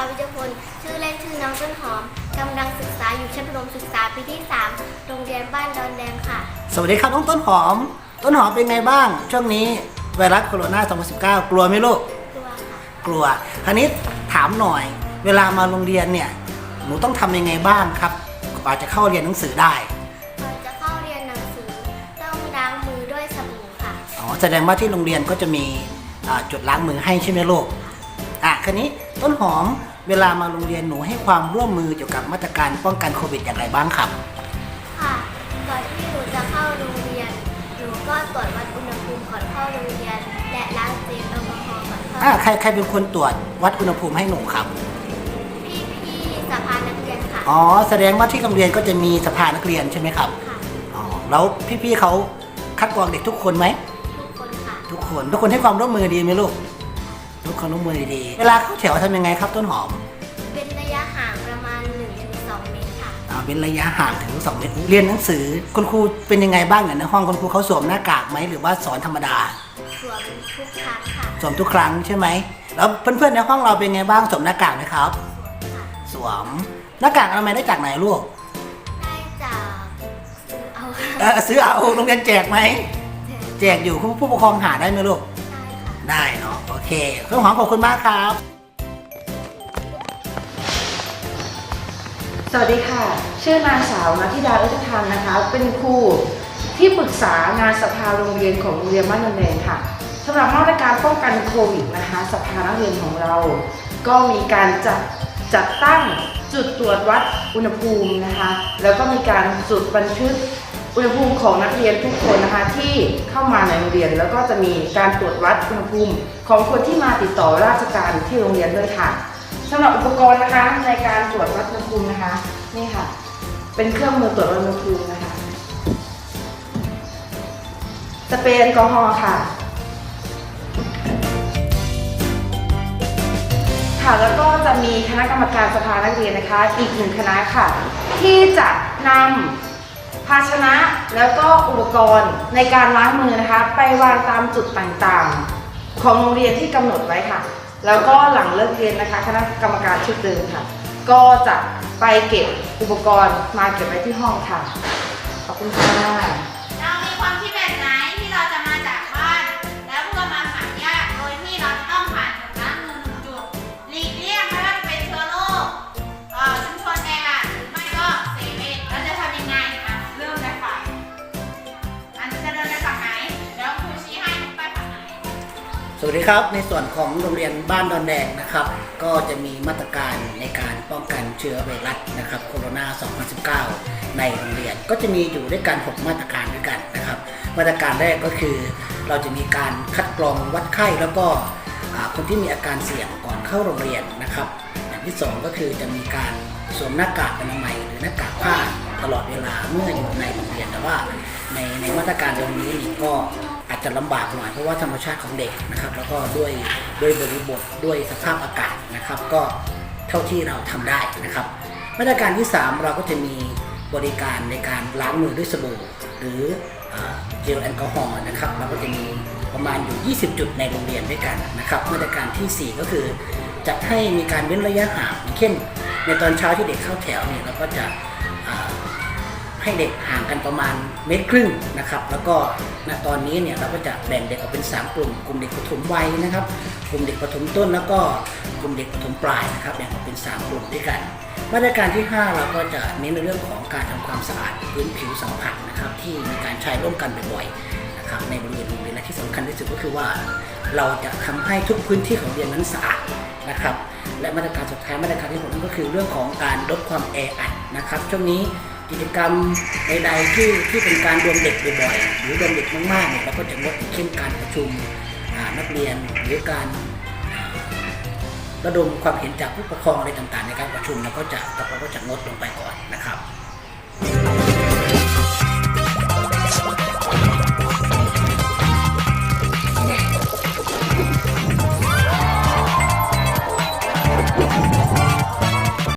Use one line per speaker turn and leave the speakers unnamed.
าวิจพล ชื่อเล่นชื่อน้องต้นหอมกำลังศึกษาอยู่ชั้นประถมศึกษาปีที่ 3 โรงเรียนบ้านดอนแดงค่ะ
สวัสดีครับน้องต้นหอม ต้นหอมเป็นไงบ้าง ช่วงนี้ไวรัสโคโรนา 2019 กลัวไหมลูก
กลัวค่ะ
กลัว คราวนี้ถามหน่อย เวลามาโรงเรียนเนี่ย หนูต้องทำยังไงบ้างครับกว่าจะเข้าเรียนหนังสือได้
จะเข้าเรียนหนังสือต้องล้างมือด้วยสบู่ค่ะ
อ๋อแสดงว่าที่โรงเรียนก็จะมีจุดล้างมือให้ใช่ไหมลูก อะคันนี้ต้นหอม เวลามาโรงเรียนหนูให้ความร่วมมือเกี่ยวกับมาตรการป้องกันโควิดอย่างไรบ้างครับ
ค่ะ ก่อนที่หนูจะเข้าโรงเรียน หนูก็ตรวจวัดอุณหภูมิก่อนเข้าโรงเรียน และล้างเจลแอลกอฮอล์ก่อนเข้า
อ่าใครใครเป็นคนตรวจวัดอุณหภูมิให้หนูครับ
พี่พี่ๆสภานักเรียนค่ะ
อ๋อ แสดงว่าที่โรงเรียนก็จะมีสภานักเรียนใช่ไหมครับ
ค่ะ
อ๋อ แล้วพี่ๆเขาคัดกรองเด็กทุกคนไหม
ทุกคนค่ะ
ทุกคน ทุกคนให้ความร่วมมือดีไหมลูก ทุกคนร่วมมือดีๆเวลาเข้าแถวทำยังไงครับต้นหอม
เป็นระยะห่างประมาณ 1-2 เมตรค่ะ
อ่าเป็นระยะห่างถึง2เมตรเรียนหนังสือคุณครูเป็นยังไงบ้างเนี่ยในห้องคุณครูเขาสวมหน้ากากไหมหรือว่าสอนธรรมดา
สวมทุกครั้งค่ะ
สวมทุกครั้งใช่ไหมแล้วเพื่อนๆในห้องเราเป็นไงบ้างสวมหน้ากากไหมครับ
ค่ะ
สวมหน้ากากอนามัยได้จากไหนลูก
ได้จากซื้อเอาค่ะ
เออซื้อเอาโรงเรียนแจกไหม แจกอยู่ผู้ปกครองหาได้ไหมลูก
ได้ค่ะ
ได้เนาะโอ เคต้นหอมขอบคุณมากครับ
สวัสดีค่ะ ชื่อนางสาวนัทธิดาเลิศธรรมนะคะ เป็นครูที่ปรึกษางานสภาโรงเรียนของโรงเรียนบ้านนนแดงค่ะสำหรับมาตรการป้องกันโควิดนะคะ สภานักเรียนของเรา ก็มีการจัดจัดตั้งจุดตรวจวัดอุณหภูมินะคะ แล้วก็มีการจุดบันทึก อุณหภูมิของนักเรียนทุกคนนะคะที่เข้ามาในโรงเรียน แล้วก็จะมีการตรวจวัดอุณหภูมิของคนที่มาติดต่อราชการที่โรงเรียนด้วยค่ะสำหรับอุปกรณ์นะคะในการตรวจวัดอุณหภูมินะคะนี่ค่ะ เป็นเครื่องมือตรวจวัดอุณหภูมินะคะสเปรย์แอลกอฮอล์ค่ะค่ะแล้วก็จะมีคณะกรรมการสภานักเรียนนะคะ อีกหนึ่งคณะค่ะ ที่จะนำ ภาชนะแล้วก็อุปกรณ์ในการล้างมือนะคะ ไปวางตามจุดต่างๆ ของโรงเรียนที่กำหนดไว้ค่ะ แล้วก็หลังเลิกเรียนนะคะ คณะกรรมการชุดเดิมค่ะ ก็จะไปเก็บอุปกรณ์มาเก็บไว้ที่ห้องค่ะ ขอบคุณค่ะ
สวัสดีครับ ในส่วนของโรงเรียนบ้านดอนแดงนะครับ ก็จะมีมาตรการในการป้องกันเชื้อไวรัสนะครับโคโรนา 2019 ในโรงเรียนก็จะมีอยู่ด้วยกัน 6 มาตรการด้วยกันนะครับ มาตรการแรกก็คือ เราจะมีการคัดกรองวัดไข้แล้วก็คนที่มีอาการเสี่ยงก่อนเข้าโรงเรียนนะครับอย่างที่สองก็คือจะมีการสวมหน้ากากอนามัยหรือหน้ากากผ้าตลอดเวลาเมื่ออยู่ในโรงเรียนแต่ว่าในในมาตรการตรงนี้ก็ จจะลำบากหน่อยเพราะว่าธรรมชาติของเด็กนะครับแล้วก็ด้วยด้วยบริบทด้วยสภาพอากาศนะครับ ก็เท่าที่เราทำได้นะครับ มาตรการที่ 3 เราก็จะมีบริการในการล้างมือด้วยสบู่หรือเจลแอลกอฮอล์นะครับเราก็จะมีประมาณอยู่ 20 จุดในโรงเรียนด้วยกันนะครับมาตรการทีสี่4 ก็คือจัดให้มีการเว้นระยะห่างเช่นในตอนเช้าที่เด็กเข้าแถวเนี่ยเราก็จะ ให้เด็กห่างกันประมาณเมตรครึ่งนะครับแล้วก็ณตอนนี้เนี่ยเราก็จะแบ่งเด็กออกเป็น 3 กลุ่ม กลุ่มเด็กปฐมวัยนะครับ กลุ่มเด็กปฐมต้นแล้วก็กลุ่มเด็กปฐมปลายนะครับแบ่งออกเป็น 3 กลุ่มด้วยกัน มาตรการที่ 5 เราก็จะเน้นในเรื่องของการทำความสะอาดพื้นผิวสัมผัสนะครับที่มีการใช้ร่วมกันบ่อยๆนะครับในบริเวณโรงเรียนและที่สำคัญที่สุดก็คือว่า เราจะทำให้ทุกพื้นที่ของโรงเรียนนั้นสะอาดนะครับและมาตรการสุดท้ายมาตรการที่หกนั่นก็คือเรื่องของการลดความแออัดนะครับช่วงนี้ กิจกรรมใดๆที่ที่เป็นการรวมเด็กบ่อยๆหรือรวมเด็กมากๆเนี่ยเราก็จะงดเช่นการประชุมนักเรียนหรือการระดมความเห็นจากผู้ปกครองอะไรต่างๆ ในการประชุมเราก็จะเราก็จะงดลงไปก่อนนะครับ